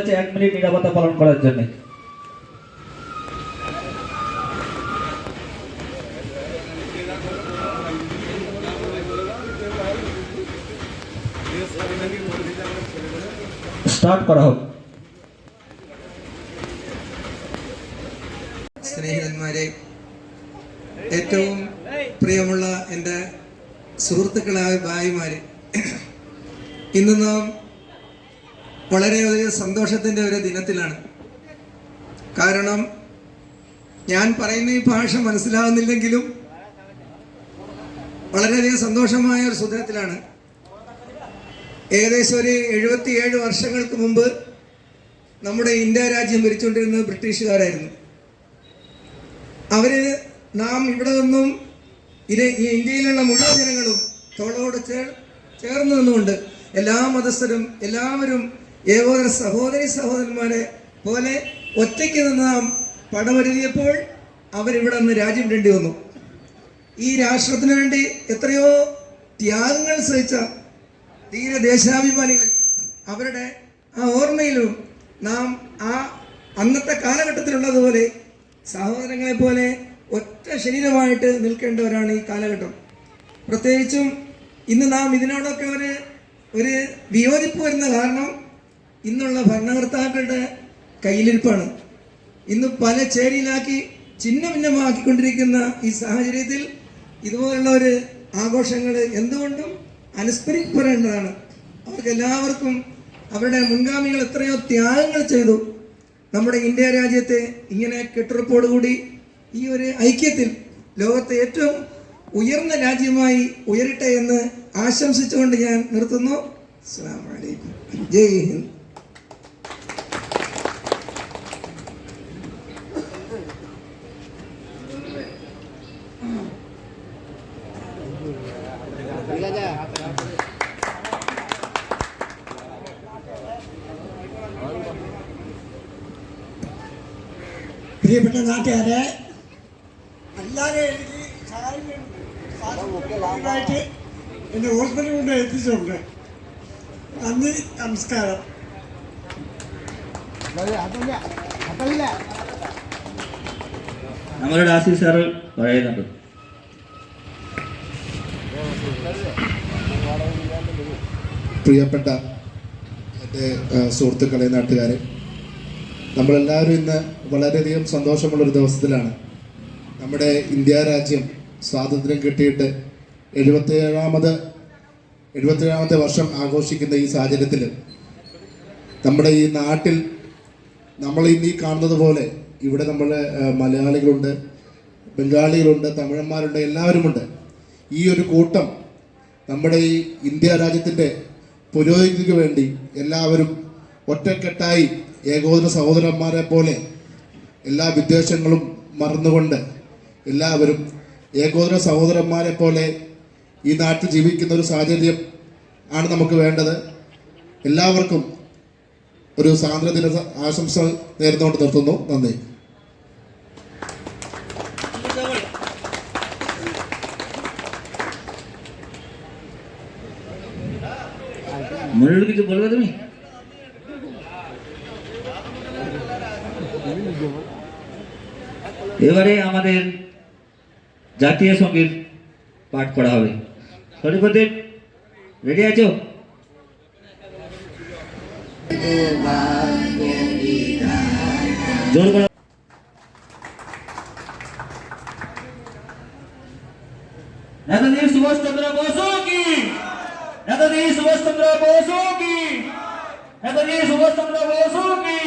হচ্ছে এক মিনিট নিরাপত্তা পালন করার জন্য। സ്റ്റാർട്ട് করা হোক। സ്നേഹിതന്മാരെ ഏറ്റവും പ്രിയമുള്ള എന്റെ സുഹൃത്തുക്കളായ ഭായിമാരെ ഇന്ന് നാം വളരെയധികം സന്തോഷത്തിന്റെ ഒരു ദിനത്തിലാണ്. കാരണം ഞാൻ പറയുന്ന ഈ ഭാഷ മനസ്സിലാവുന്നില്ലെങ്കിലും വളരെയധികം സന്തോഷമായ ഒരു സുദിനത്തിലാണ് ഏകദേശം ഒരു എഴുപത്തിയേഴ് വർഷങ്ങൾക്ക് മുമ്പ് നമ്മുടെ ഇന്ത്യ രാജ്യം ഭരിച്ചുകൊണ്ടിരുന്നത് ബ്രിട്ടീഷുകാരായിരുന്നു. അവർ നാം ഇവിടെ നിന്നും ഇത് ഈ ഇന്ത്യയിലുള്ള മുഴുവൻ ജനങ്ങളും തോളോട് ചേർ ചേർന്ന് നിന്നുകൊണ്ട് എല്ലാ മതസ്ഥരും എല്ലാവരും ഏകോദര സഹോദരി സഹോദരന്മാരെ പോലെ ഒറ്റയ്ക്ക് നിന്ന് നാം പടമൊരുതിയപ്പോൾ അവരിവിടെ നിന്ന് രാജ്യം വേണ്ടി വന്നു. ഈ രാഷ്ട്രത്തിന് വേണ്ടി എത്രയോ ത്യാഗങ്ങൾ സഹിച്ച തീരെ ദേശാഭിമാനികൾ അവരുടെ ആ ഓർമ്മയിലും നാം ആ അന്നത്തെ കാലഘട്ടത്തിലുള്ളതുപോലെ സഹോദരങ്ങളെ പോലെ ഒറ്റ ശരീരമായിട്ട് നിൽക്കേണ്ടവരാണ് ഈ കാലഘട്ടം. പ്രത്യേകിച്ചും ഇന്ന് നാം ഇതിനോടൊക്കെ ഒരു ഒരു വിയോജിപ്പ് വരുന്ന കാരണം ഇന്നുള്ള ഭരണകർത്താക്കളുടെ കയ്യിലിരിപ്പാണ്. ഇന്ന് പല ചേരിയിലാക്കി ചിഹ്ന ഭിന്നമാക്കിക്കൊണ്ടിരിക്കുന്ന ഈ സാഹചര്യത്തിൽ ഇതുപോലുള്ള ഒരു ആഘോഷങ്ങൾ എന്തുകൊണ്ടും അനുസ്മരിക്കപ്പെടേണ്ടതാണ്. അവർക്ക് എല്ലാവർക്കും അവരുടെ മുൻഗാമികൾ എത്രയോ ത്യാഗങ്ങൾ ചെയ്തു. നമ്മുടെ ഇന്ത്യ രാജ്യത്തെ ഇങ്ങനെ കെട്ടുറപ്പോടുകൂടി ഈ ഒരു ഐക്യത്തിൽ ലോകത്തെ ഏറ്റവും ഉയർന്ന രാജ്യമായി ഉയരട്ടെ എന്ന് ആശംസിച്ചുകൊണ്ട് ഞാൻ നിർത്തുന്നു. അസ്സാം വലൈക്കും ജയ് ഹിന്ദ്. പ്രിയപ്പെട്ട നാട്ടുകാരെ അല്ലാതെ എനിക്ക് സഹായിക്കായിട്ട് എന്നെ ഹോസ്പിറ്റലിൽ കൊണ്ട് എത്തിച്ചിട്ടുണ്ട്. നന്ദി നമസ്കാരം. നമ്മളുടെ ആശീസ് സാറ് പറയുന്നുണ്ട്. പ്രിയപ്പെട്ട എന്റെ സുഹൃത്തുക്കളെ നാട്ടുകാരെ നമ്മളെല്ലാവരും ഇന്ന് വളരെയധികം സന്തോഷമുള്ളൊരു ദിവസത്തിലാണ് നമ്മുടെ ഇന്ത്യ രാജ്യം സ്വാതന്ത്ര്യം കിട്ടിയിട്ട് എഴുപത്തിയേഴാമത് എഴുപത്തിയേഴാമത്തെ വർഷം ആഘോഷിക്കുന്ന ഈ സാഹചര്യത്തിൽ നമ്മുടെ ഈ നാട്ടിൽ നമ്മൾ ഇന്ന് ഈ കാണുന്നത് പോലെ ഇവിടെ നമ്മൾ മലയാളികളുണ്ട് ബംഗാളികളുണ്ട് തമിഴന്മാരുണ്ട് എല്ലാവരുമുണ്ട്. ഈ ഒരു കൂട്ടം നമ്മുടെ ഈ ഇന്ത്യ രാജ്യത്തിന്റെ പുരോഗതിക്ക് വേണ്ടി എല്ലാവരും ഒറ്റക്കെട്ടായി ഏകോദര സഹോദരന്മാരെ പോലെ എല്ലാ വിദ്വേഷങ്ങളും മറന്നുകൊണ്ട് എല്ലാവരും ഏകോദര സഹോദരന്മാരെ പോലെ ഈ നാട്ടിൽ ജീവിക്കുന്ന ഒരു സാഹചര്യം ആണ് നമുക്ക് വേണ്ടത്. എല്ലാവർക്കും ഒരു സ്വാതന്ത്ര്യദിന ആശംസ നേരുന്നുകൊണ്ട് നിർത്തുന്നു. നന്ദി. മുഴുവൻ এবারে আমাদের জাতীয় সংগীত পাঠ করা হবে। শরীফুদ্দিন রেডি আছো? জোর করে। নেতাজি সুভাষচন্দ্র বসু কি? নেতাজি সুভাষচন্দ্র বসু কি? নেতাজি সুভাষচন্দ্র বসু কি?